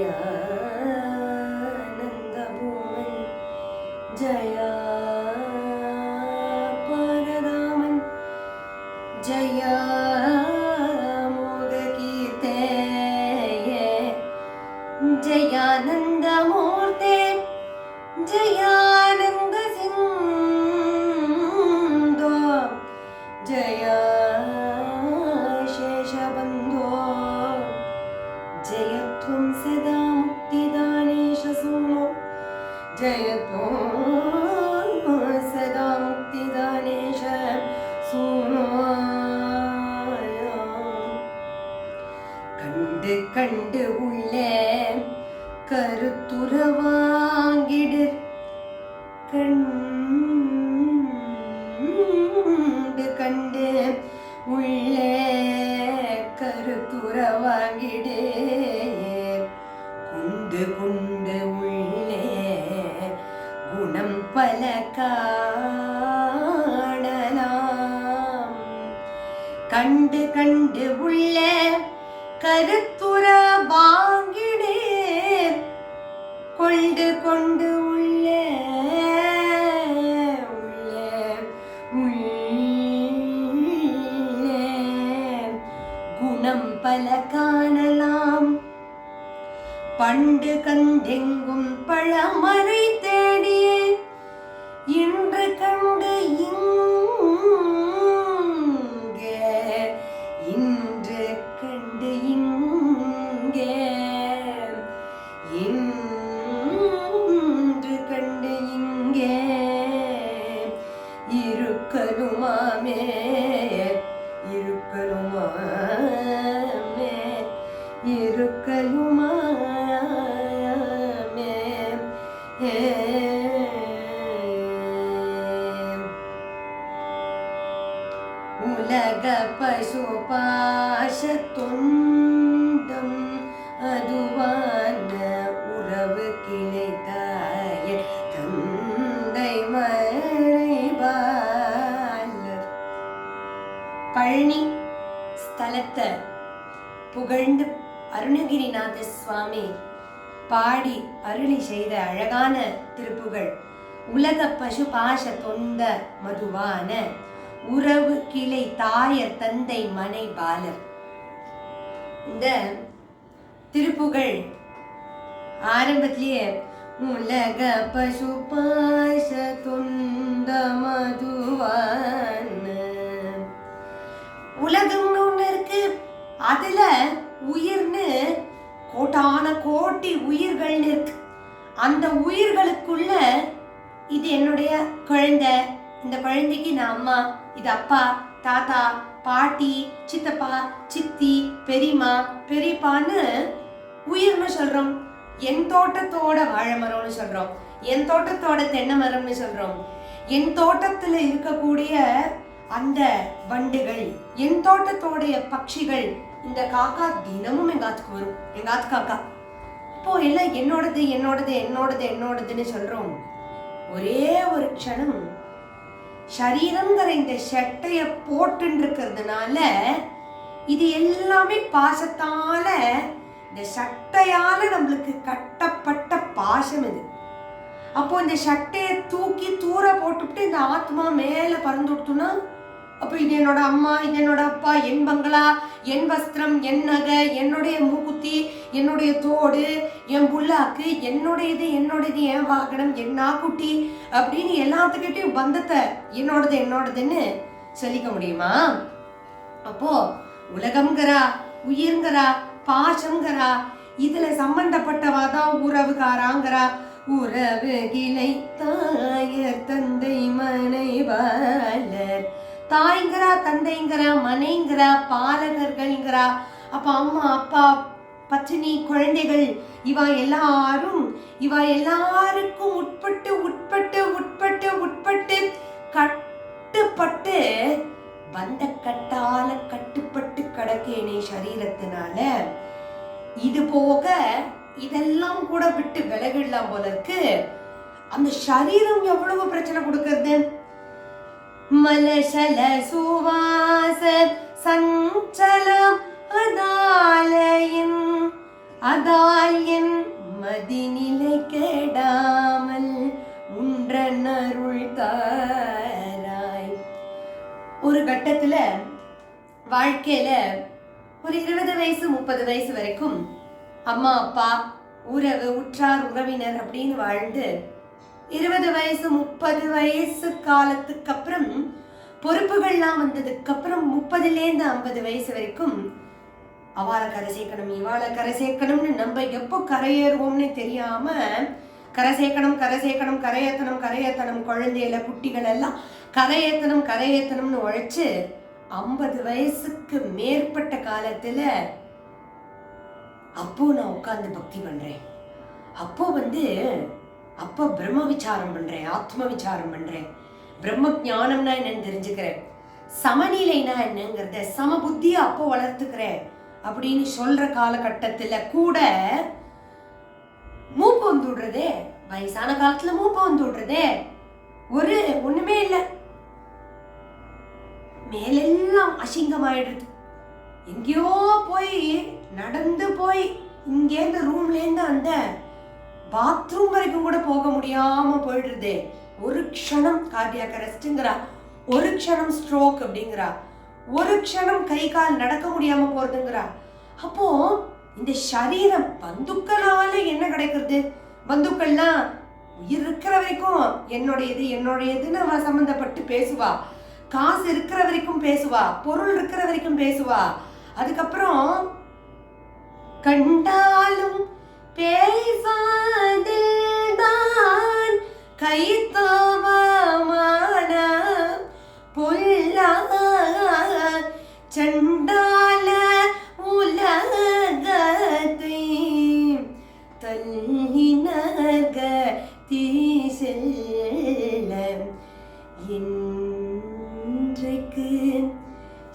呀。जयत्वं सदा मुक्तिदानेश सूनो கண்டு கண்டு உள்ளே கருத்துறவாங்கிடு கண்டு காணலாம். கண்டு கண்டு உள்ள கருத்துற வாங்கிடேன் கொண்டு கொண்டு உள்ள உள்ளே உள்ளே குணம் பல காணலாம். பண்டு கண்டெங்கும் பழமறை நாச தொண்ட தொந்த மதுவான உறவு கிளை தாயர் தந்தை மனை பாலர். இந்த திருப்புகழ் ஆரம்பத்திலேயே உலக பசு பாச தொந்த மதுவான உலகம்னு ஒண்ணு இருக்கு. அதுல உயிர்னு கோட்டான கோட்டி உயிர்கள்னு இருக்கு. அந்த உயிர்களுக்குள்ள இது என்னுடைய குழந்தை. இந்த குழந்தைக்கு நான் அம்மா. இது அப்பா தாத்தா பாட்டி சித்தப்பா சித்தி பெரியம்மா பெரியப்பான்னு உயிர்னு சொல்கிறோம் என் தோட்டத்தோட வாழை மரம்னு என் தோட்டத்தோட தென்னை மரம்னு சொல்கிறோம் என் தோட்டத்தில் இருக்கக்கூடிய அந்த வண்டுகள் என் தோட்டத்தோடைய பட்சிகள் இந்த காக்கா தினமும் எங்க ஆத்துக்கு வரும். எங்க ஆத்து காக்கா. இப்போ எல்லாம் என்னோடது என்னோடது என்னோடது என்னோடதுன்னு சொல்றோம். ஒரே ஒரு க்ஷணம். சரீரங்கிற இந்த சட்டையை போட்டுன்னு இருக்கிறதுனால இது எல்லாமே பாசத்தால இந்த சட்டையால நம்மளுக்கு கட்டப்பட்ட பாசம் இது. அப்போ இந்த சட்டையை தூக்கி தூர போட்டுவிட்டு இந்த ஆத்மா மேல பறந்து விட்டுனா அப்போ இது என்னோட அம்மா இது என்னோட அப்பா என் பங்களா என் வஸ்திரம் என் நகை என்னுடைய மூக்குத்தி என்னுடைய தோடு என் புல்லாக்கு என்னுடையது என்னுடையது என் வாகனம் என் நாக்குட்டி அப்படின்னு எல்லாத்துக்கிட்டையும் பந்தத்தை என்னோடது என்னோடதுன்னு சொல்லிக்க முடியுமா? அப்போ உலகம்ங்கிறா உயிர்ங்கிறா பாசங்கிறா இதுல சம்பந்தப்பட்டவா தான் உறவுகாராங்கிறா உறவு கிளை தாயர் தந்தை மனைவாளர். தாய்ங்கிறா தந்தைங்கிறா மனைங்கிறா பாலகர்கள்ங்கிறா அப்ப அம்மா அப்பா பச்சினி குழந்தைகள் இவ எல்லாரும் இவ எல்லாருக்கும் உட்பட்டு உட்பட்டு உட்பட்டு உட்பட்டு கட்டுப்பட்டு வந்த கட்டால கட்டுப்பட்டு கடக்கேனே சரீரத்தினால. இது போக இதெல்லாம் கூட விட்டு விலகிடலாம் போல இருக்கு. அந்த சரீரம் எவ்வளவு பிரச்சனை கொடுக்கறது? மலசல சுவாச சஞ்சலம் அதாலயம் அதாலயம் மதிநிலை கெடாமல் உன்றனருள் தாராய். ஒரு கட்டத்துல வாழ்க்கையில ஒரு இருபது வயசு முப்பது வயசு வரைக்கும் அம்மா அப்பா உறவு உற்றார் உறவினர் அப்படின்னு வாழ்ந்து இருபது வயசு முப்பது வயசு காலத்துக்கு அப்புறம் பொறுப்புகள்லாம் வந்ததுக்கு அப்புறம் முப்பதுலேருந்து ஐம்பது வயசு வரைக்கும் அவாளை கரை சேர்க்கணும் இவாளை கரை சேர்க்கணும்னு நம்ம எப்போ கரையேறுவோம்னு தெரியாம கரை சேர்க்கணும் கரை சேர்க்கணும் கரையேத்தனம் கரையேத்தனம் குழந்தையில குட்டிகள் எல்லாம் கரையேத்தணும் கரையேத்தணும்னு உழைச்சு ஐம்பது வயசுக்கு மேற்பட்ட காலத்துல அப்போ நான் உட்கார்ந்து பக்தி பண்றேன். அப்போ வந்து அப்போ பிரம்ம விசாரம் பண்றேன் ஆத்ம விசாரம் பண்றேன். பிரம்ம ஜானம்னா என்னன்னு தெரிஞ்சுக்கிறேன். சமநிலைனா என்னங்கிறத சம புத்தியை அப்போ வளர்த்துக்கிறேன் அப்படின்னு சொல்ற காலகட்டத்துல கூட மூப்பு வந்து விடுறதே வயசான காலத்துல மூப்பு வந்து விடுறதே ஒரு ஒண்ணுமே இல்லை. மேலெல்லாம் அசிங்கமாயிடுது. எங்கேயோ போய் நடந்து போய் இங்கேருந்து ரூம்லேருந்து அந்த பாத்ரூம் வரைக்கும் கூட போக முடியாம போயிடுறதே ஒரு க்ஷணம் கார்டியாக்க ரெஸ்ட்டுங்கிறா ஒரு க்ஷணம் ஸ்ட்ரோக் அப்படிங்கிறா. ஒரு க்ஷணம் கை கால் நடக்க முடியாம போறதுங்கிறா. அப்போ இந்த சரீரம் பந்துக்களால என்ன கிடைக்கிறது? பந்துக்கள்லாம் உயிர் இருக்கிற வரைக்கும் என்னுடையது என்னுடையதுன்னு அவ சம்மந்தப்பட்டு பேசுவா. காசு இருக்கிற வரைக்கும் பேசுவா. பொருள் இருக்கிற வரைக்கும் பேசுவா. அதுக்கப்புறம் கண்டாலும் பேசாதில்தான் கைத்தவமான பொல்லா சண்டால உலகத்தை தல்லினர்க தீசெல்ல இன்றைக்கு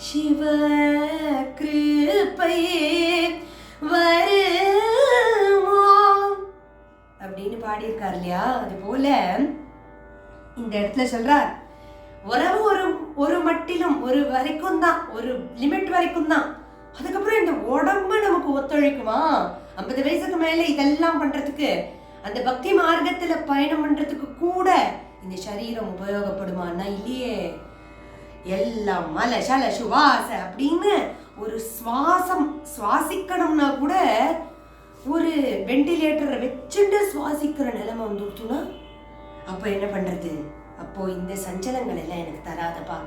சிவ கிருப்பையே பாடியிருக்கார் இல்லையா அது போல இந்த இடத்துல சொல்றார் உறவு ஒரு ஒரு மட்டிலும் ஒரு வரைக்கும் தான் ஒரு லிமிட் வரைக்கும் தான். அதுக்கப்புறம் இந்த உடம்பு நமக்கு ஒத்துழைக்குமா? ஐம்பது வயசுக்கு மேல இதெல்லாம் பண்றதுக்கு அந்த பக்தி மார்க்கத்துல பயணம் பண்றதுக்கு கூட இந்த சரீரம் உபயோகப்படுமான்னா இல்லையே. எல்லாம் மல சல சுவாச அப்படின்னு ஒரு சுவாசம் சுவாசிக்கணும்னா கூட ஒரு வெண்டிலேட்டரை வச்சுட்டு சுவாசிக்கிற நிலைமை வந்துடுச்சுன்னா அப்போ என்ன பண்றது? அப்போ இந்த சஞ்சலங்கள் எல்லாம் எனக்கு தராதப்பா.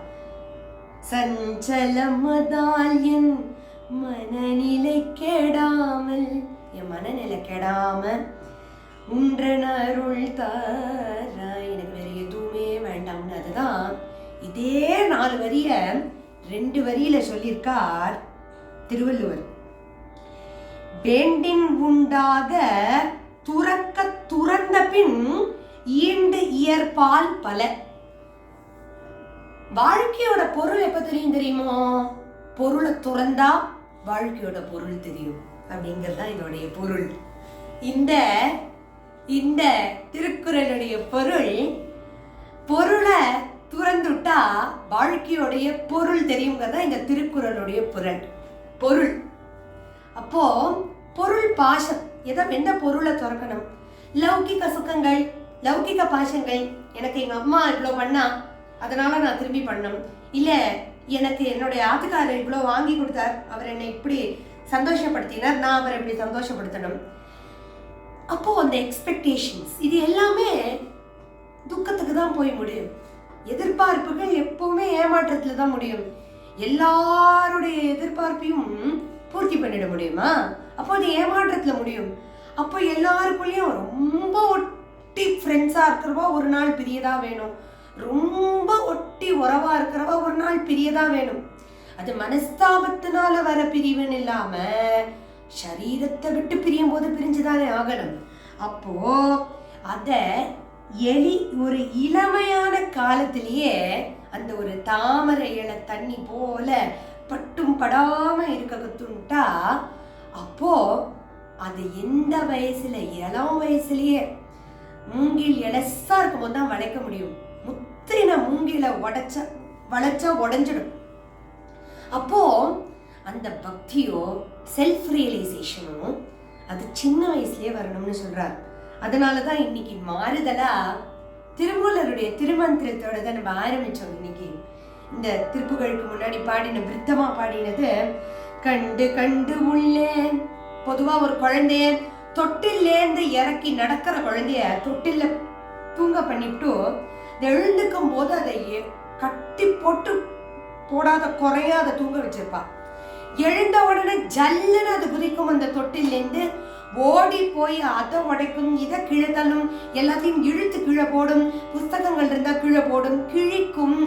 சஞ்சலமதால் என் மனநிலை கெடாமல் என் மனநிலை கெடாம உன்றன் அருள் தார எனக்கு வேற எதுவுமே வேண்டாம்னு அதுதான். இதே நாலு வரிய ரெண்டு வரியில சொல்லியிருக்கார் திருவள்ளுவர். வேண்டின் உண்டாக துறக்க துறந்த பின் ஈண்டு இயற்பால் பல. வாழ்க்கையோட பொருள் எப்ப தெரியும் தெரியுமோ? பொருளை துறந்தா வாழ்க்கையோட பொருள் தெரியும். அப்படிங்கிறது தான் இதோடைய பொருள். இந்த இந்த திருக்குறளுடைய பொருள் பொருளை துறந்துட்டா வாழ்க்கையோடைய பொருள் தெரியுங்கிறதா இந்த திருக்குறளுடைய பொருள். பொருள். அப்போ பொருள் பாசம் எதை எந்த பொருளை துறக்கணும்? லௌகிக சுகங்கள் லௌகிக பாசங்கள் எனக்கு எங்க அம்மா இவ்வளோ பண்ணா அதனால நான் திரும்பி பண்ணணும். இல்ல எனக்கு என்னுடைய ஆத்துக்காரர் இவ்வளோ வாங்கி கொடுத்தார் அவர் என்னை இப்படி சந்தோஷப்படுத்தினார் நான் அவரை இப்படி சந்தோஷப்படுத்தணும். அப்போ அந்த எக்ஸ்பெக்டேஷன்ஸ் இது எல்லாமே துக்கத்துக்கு தான் போய் முடியும். எதிர்பார்ப்புகள் எப்பவுமே ஏமாற்றத்துல தான் முடியும். எல்லாருடைய எதிர்பார்ப்பையும் பூர்த்தி பண்ணிட முடியுமா? அப்போ அது ஏமாற்றத்தில் முடியும். அப்போ எல்லாருக்குள்ளேயும் ரொம்ப ஒட்டி ஃப்ரெண்ட்ஸாக இருக்கிறவா ஒரு நாள் பிரியதா வேணும். ரொம்ப ஒட்டி உறவாக இருக்கிறவா ஒரு நாள் பிரியதா வேணும். அது மனஸ்தாபத்தினால வர பிரிவுன்னு இல்லாம சரீரத்தை விட்டு பிரியும் போது பிரிஞ்சுதானே ஆகணும். அப்போ அத எலி ஒரு இளமையான காலத்திலேயே அந்த ஒரு தாமரை இலை தண்ணி போல பட்டும் படாம இருக்க கத்துன்ட்டா அப்போ அது எந்த வயசுல? இளம் வயசுலயே. மூங்கில் எலசா இருக்கும்போது தான் வளைக்க முடியும். முத்தின மூங்கில உடைச்ச வளைச்சா உடஞ்சிடும். அப்போ அந்த பக்தியோ செல்ஃப் ரியலைசேஷனும் அது சின்ன வயசுலயே வரணும்னு சொல்றார். அதனால தான் இன்னைக்கு மாறுதலா திருமூலருடைய திருமந்திரத்தோட தான் நம்ம ஆரம்பிச்சோம் இன்னைக்கு. இந்த திருப்புகளுக்கு முன்னாடி பாடின விருத்தமா பாடினது கண்டு கண்டு உள்ளே பொதுவா ஒரு குழந்தைய தொட்டில்லேருந்து இறக்கி நடக்கிற குழந்தைய தொட்டில்ல தூங்க பண்ணிவிட்டு எழுந்துக்கும் போது அதை கட்டி போட்டு போடாத குறையாத தூங்க வச்சிருப்பா. எழுந்த உடனே ஜல்லுன்னு அது குதிக்கும் அந்த தொட்டிலேருந்து ஓடி போய் அதை உடைக்கும் இதை கீழே தள்ளும் எல்லாத்தையும் இழுத்து கீழே போடும் புஸ்தகங்கள் இருந்தால் கீழே போடும் கிழிக்கும்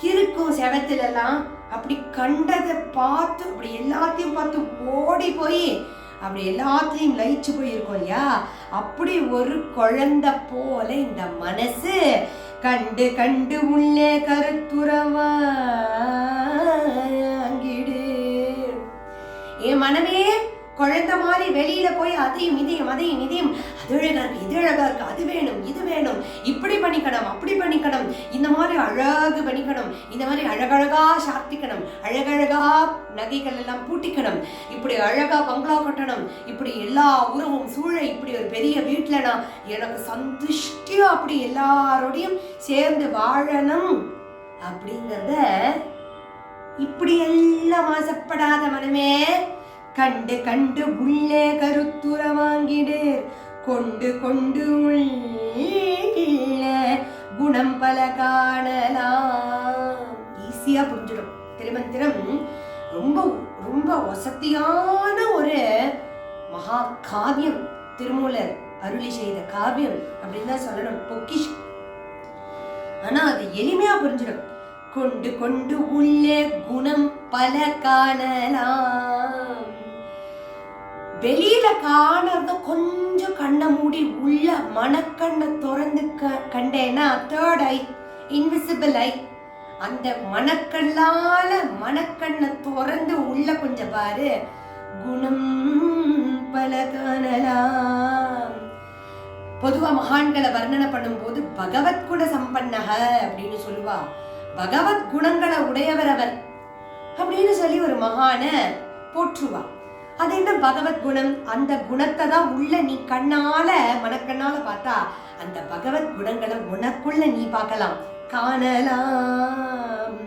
கிறுக்கும் செவத்துல எல்லாம் அப்படி கண்டதை பார்த்து அப்படி எல்லாத்தையும் பார்த்து ஓடி போய் அப்படி எல்லாத்தையும் லயிச்சு போயிருக்கோம் இல்லையா? அப்படி ஒரு குழந்தை போல இந்த மனசு. கண்டு கண்டு உள்ளே கருத்துறவாங்கிடு என் மனமே குழந்தை மாதிரி வெளியில போய் அதையும் இதையும் அதையும் இதையும். அது அழகா இருக்கு இது அழகா இருக்கு அது வேணும் இது வேணும். இப்படி பண்ணிக்கணும் அப்படி பண்ணிக்கணும். இந்த மாதிரி அழகு பண்ணிக்கணும். இந்த மாதிரி அழகழகா சாத்திக்கணும். அழகழகா நகைகள் எல்லாம் பூட்டிக்கணும். இப்படி அழகா பங்களா கட்டணும். இப்படி எல்லா உறவும் சூழ இப்படி ஒரு பெரிய வீட்டில் நான் எனக்கு சந்துஷ்டியா அப்படி எல்லாரோடையும் சேர்ந்து வாழணும் அப்படிங்கிறத இப்படி எல்லாம் ஆசைப்படாத மனமே கண்டு கண்டு உள்ளே கருத்துர வாங்கிடேர். கொண்டு கொண்டு உள்ள குணம் பல காணலாம். ஈஸியா புரிஞ்சிடும். திருமந்திரம் ரொம்ப ரொம்ப வசதியான ஒரு மகா காவியம். திருமூலர் அருளி செய்த காவியம் அப்படின்னு தான் சொல்லணும். பொக்கிஷ். ஆனா அது எளிமையா புரிஞ்சிடும். கொண்டு கொண்டு உள்ளே குணம் பல காணலாம். வெளியில காணறத கொஞ்சம் கண்ணை மூடி உள்ள மனக்கண்ணை திறந்து க- கண்டேன்னா தேர்ட் ஐ இன்விசிபிள் ஐ அந்த மனக்கண்ணால மனக்கண்ணை திறந்து உள்ள கொஞ்சம் பாரு. குணம் பல காணலாம் பொதுவா மகான்களை வர்ணனை பண்ணும்போது பகவத் குண சம்பன்னக அப்படின்னு சொல்லுவா. பகவத் குணங்களை உடையவர் அவர் அப்படின்னு சொல்லி ஒரு மகான போற்றுவா. அது என்ன பகவத் குணம்? அந்த குணத்தை தான் உள்ள நீ கண்ணால மனக்கண்ணால பார்த்தா அந்த பகவத் குணங்களை உனக்குள்ள நீ பார்க்கலாம். காணலாம்.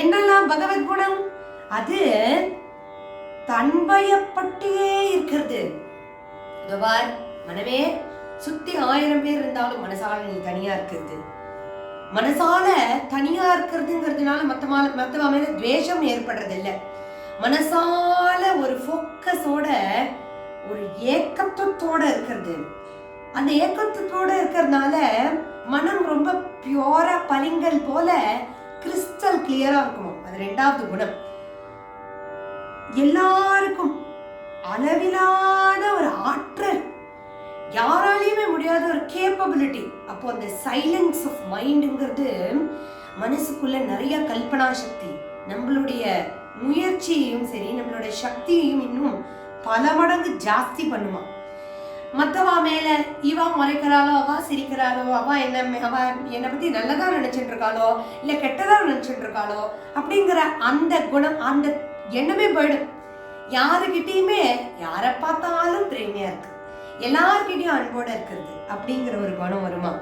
என்னெல்லாம் பகவத் குணம்? அது தன்பயப்பட்டே இருக்கிறது. பார் மனமே சுத்தி ஆயிரம் பேர் இருந்தாலும் மனசால நீ தனியா இருக்கிறது. மனசால தனியா இருக்கிறதுங்கிறதுனால மத்தமால மத்தவ மேல துவேஷம் ஏற்படுறது இல்லை மனசால ஒரு ஃபோக்கஸோட ஒரு ஏக்கத்தோட இருக்கிறது. அந்த ஏக்கத்தோட இருக்கிறதுனால மனம் ரொம்ப பியூரா பளிங்கல் போல கிறிஸ்டல் கிளியரா இருக்கும்? அது ரெண்டாவது குணம். எல்லாருக்கும் அளவிலான ஒரு ஆற்றல். யாராலையுமே முடியாத ஒரு கேப்பபிலிட்டி அப்போ அந்த சைலன்ஸ் ஆஃப் மைண்டுங்கிறது மனசுக்குள்ள நிறைய கல்பனா சக்தி நம்மளுடைய முயற்சியையும் சரி நம்மளோட சக்தியையும் இன்னும் பல மடங்கு ஜாஸ்தி பண்ணுமா? மற்றவா மேல இவா முறைக்கிறாளோ அவா சிரிக்கிறாளோ அவா என்ன அவ என்னை பத்தி நல்லதா நினைச்சிட்டு இருக்காளோ இல்ல கெட்டதா நினைச்சிட்டு இருக்காளோ அப்படிங்கிற அந்த குணம் அந்த எண்ணமே போயிடும். யாருக்கிட்டேயுமே யாரை பார்த்தாலும் பிரேமியா இருக்கு. எல்லார்கிட்டையும் அன்போட இருக்கிறது அப்படிங்கிற ஒரு குணம் வருமா?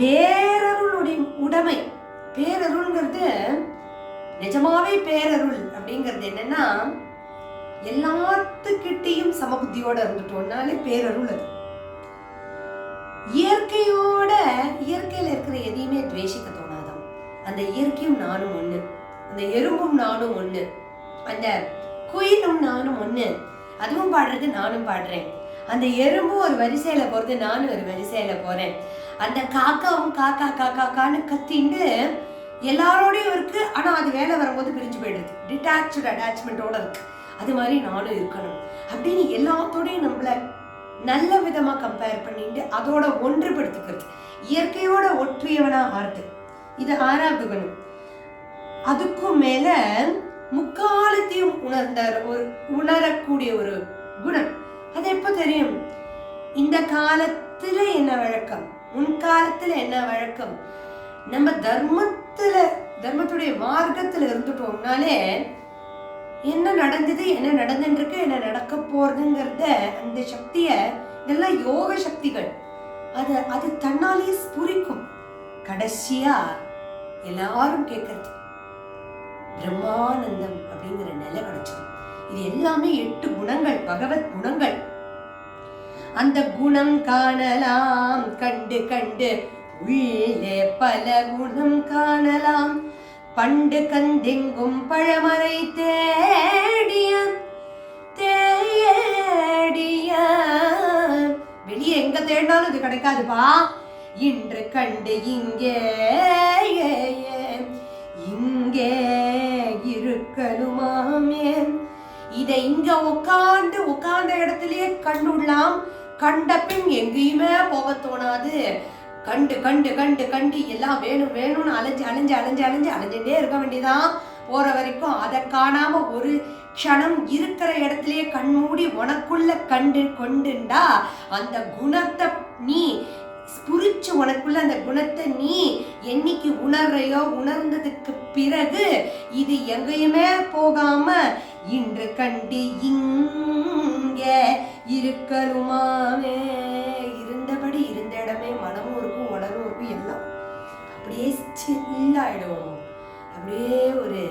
பேரருளுடைய உடைமை பேரருள்ங்கிறது நிஜமாவே பேரருள் அப்படிங்கிறது என்னன்னா எல்லாத்துக்கிட்டையும் சமபுத்தியோட இருந்துட்டோம்னாலே பேரருள் அது. இயற்கையோட இயற்கையில இருக்கிற எதையுமே துவேஷிக்க தோணாதான் அந்த இயற்கையும் நானும் ஒண்ணு. அந்த எறும்பும் நானும் ஒண்ணு. அந்த குயிலும் நானும் ஒண்ணு. அதுவும் பாடுறது நானும் பாடுறேன். அந்த எறும்பும் ஒரு வரிசையில போறது நானும் ஒரு வரிசையில போறேன். அந்த காக்காவும் காக்கா காக்கா கான்னு கத்திண்டு எல்லாரோடையும் இருக்கு. ஆனா அது வேலை வரும்போது பிரிஞ்சு போயிடுது. டிட்டாச்சு அட்டாச்மெண்ட்டோட இருக்கு. அது மாதிரி நானும் இருக்கணும். அப்படின்னு எல்லாத்தோடையும் நம்மள நல்ல விதமா கம்பேர் பண்ணிட்டு அதோட ஒன்றுபடுத்திக்கிறது. இயற்கையோட ஒற்றியவனா ஆறுது இது ஆறாவது குணம். அதுக்கும் மேல முக்காலத்தையும் உணர்ந்த ஒரு உணரக்கூடிய ஒரு குணம். அது எப்போ தெரியும்? இந்த காலத்துல என்ன வழக்கம்? முன்காலத்துல என்ன வழக்கம்? நம்ம தர்மத்துல தர்மத்துடைய மார்க்கத்துல இருந்துட்டோம்னாலே என்ன நடந்தது என்ன நடந்துருக்கு என்ன நடக்க போறதுங்கிறத அந்த சக்திய இதெல்லாம் யோக சக்திகள் அது அது தன்னாலேயே ஸ்புரிக்கும். கடைசியா எல்லாரும் கேட்கறது பிரம்மானந்தம் அப்படிங்கிற நிலை கிடைச்சிடும் இது எல்லாமே எட்டு குணங்கள் பகவத் குணங்கள். அந்த குணம் காணலாம் கண்டு கண்டு உள்ளே பல குணம் காணலாம். பண்டு கந்தெங்கும் பழமறை தேடிய தேடிய. வெளியே எங்க தேடினாலும் இது கிடைக்காதுப்பா. இன்று கண்டு இங்கே இங்கே இருக்கணுமாமே. இதை இங்க உட்காந்து உட்கார்ந்த இடத்துலயே கண்டுடலாம் கண்ட பின் எங்கேயுமே போக தோணாது. கண்டு கண்டு கண்டு கண்டு எல்லாம் வேணும் வேணும்னு அலைஞ்சு அலைஞ்சு அலைஞ்சு அலைஞ்சு அலைஞ்சுட்டே இருக்க வேண்டியதான் போற வரைக்கும் அதை காணாம ஒரு க்ஷணம் இருக்கிற இடத்துலயே கண்மூடி உனக்குள்ள கண்டு கொண்டுண்டா. அந்த குணத்தை நீ புரிச்சு உனக்குள்ள அந்த குணத்தை நீ என்னைக்கு உணர்றையோ உணர்ந்ததுக்கு பிறகு இது எங்கேயுமே போகாம இன்று கண்டு இங்க அப்படியே ஒரு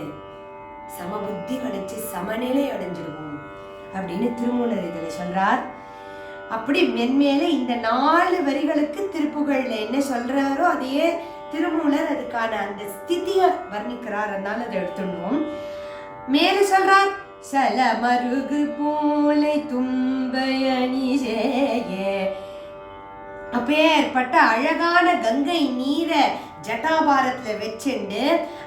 சமபுத்தி கிடைச்சி சமநிலை அடைஞ்சிருவோம் அப்படின்னு திருமூலர் இதில் சொல்றார். அப்படி மென்மேலே இந்த நாலு வரிகளுக்கு திருப்புகழ்ல என்ன சொல்றாரோ அதையே திருமூலர் அதுக்கான அந்த ஸ்திதியை வர்ணிக்கிறார். அதனால அதை எடுத்துடுவோம் மேல சொல்றார் சல மருகு போலை தும்பயணி அப்பேற்பட்ட அழகான கங்கை நீரை ஜட்டாபாரத்தில் வச்சுண்டு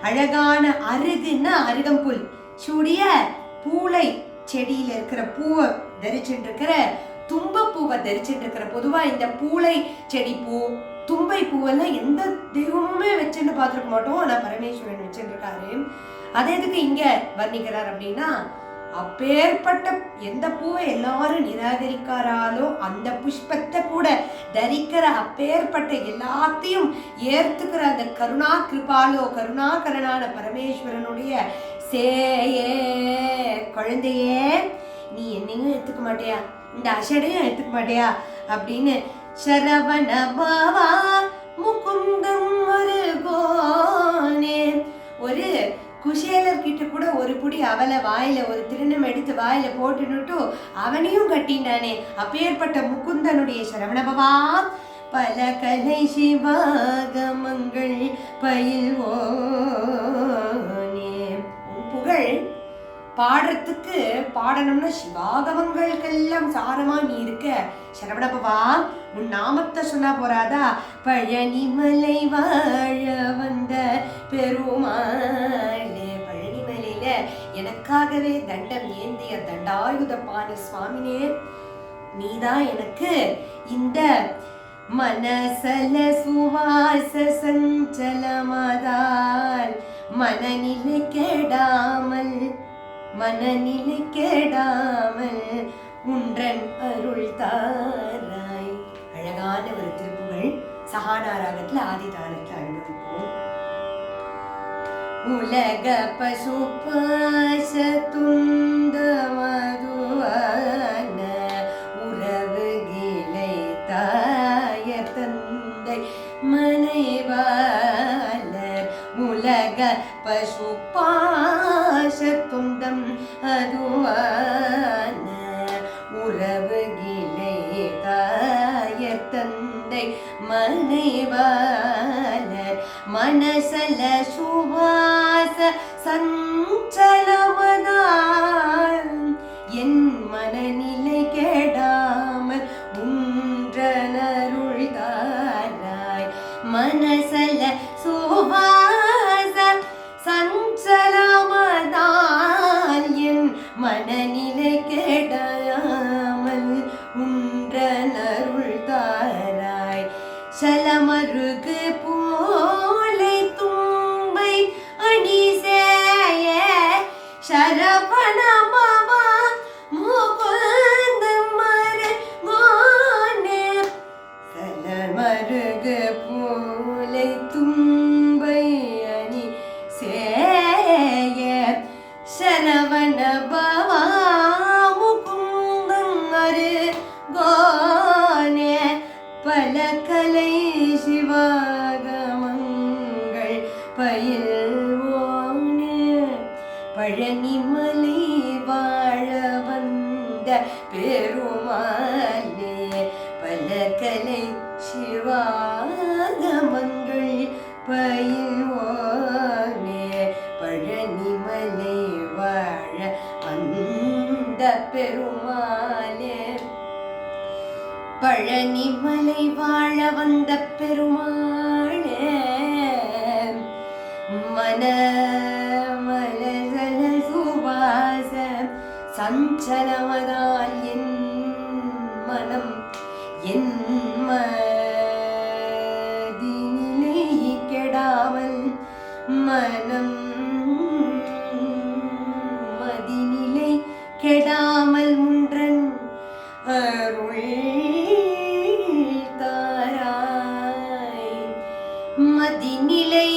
அழகான அருகுன்னா அருகம்புல். சூடிய பூளை செடியில் இருக்கிற பூவை தரிச்சுட்டு இருக்கிற தும்பப்பூவை தரிச்சுட்டு இருக்கிற பொதுவாக இந்த பூளை செடி பூ தும்பை பூவெல்லாம் எந்த தெய்வமுமே வச்சுன்னு பார்த்துருக்க மாட்டோம். ஆனால் பரமேஸ்வரன் வச்சுருக்காரு. அதே எதுக்கு இங்கே வர்ணிக்கிறார் அப்படின்னா அப்பேற்பட்ட எந்த பூவை எல்லாரும் நிராகரிக்காராலோ அந்த புஷ்பத்தை கூட தரிக்கிற அப்பேற்பட்ட எல்லாத்தையும் ஏற்றுக்கிற அந்த கருணா கிருபாலோ கருணாகரனான பரமேஸ்வரனுடைய சேயே குழந்தையே நீ என்னையும் எடுத்துக்க மாட்டியா? இந்த அஷடையும் எடுத்துக்க மாட்டியா? அப்படின்னு சரவண பாவா முகுந்தம் ஒரு கோ அவளை வாயில ஒரு திருநம் எடுத்து வாயில போட்டுனுட்டு அவனையும் கட்டினானே. அப்பேற்பட்ட முகுந்தனுடைய சரவணபவா பல கலை சிவாகமங்கள் பயில்வோனே புகழ் பாடுறதுக்கு பாடணும்னா சிவாகமங்களுக்கெல்லாம் சாரமா நீ இருக்க. சரவணபவா உன் நாமத்தை சொன்னா போறாதா? பழனிமலை வாழ வந்த பெருமாள் பழனிமலையில எனக்காகவே தண்டம் ஏந்திய தண்டாயுத பாணி சுவாமினே நீதான் எனக்கு இந்த மனசல சுவாச சஞ்சலமதால் மனநிலை கெடாமல் மனநிலை கெடாமல் உன்றன் அருள் தாராய். அழகான ஒரு திருப்புகள் சஹானா ராகத்துல உலக பசுபாச துந்த மதுவான உறவு கிளை தாய தந்தை மனைவாளர். உலக பசுபாச துந்தம் அதுவான உறவு கிளை தாய தந்தை மனைவாளர். मनसल सुभास सन् சரவண பழனிமலை வாழ வந்த பெருமாள் மன மலர் சுவாச சஞ்சலம மதிநிலையே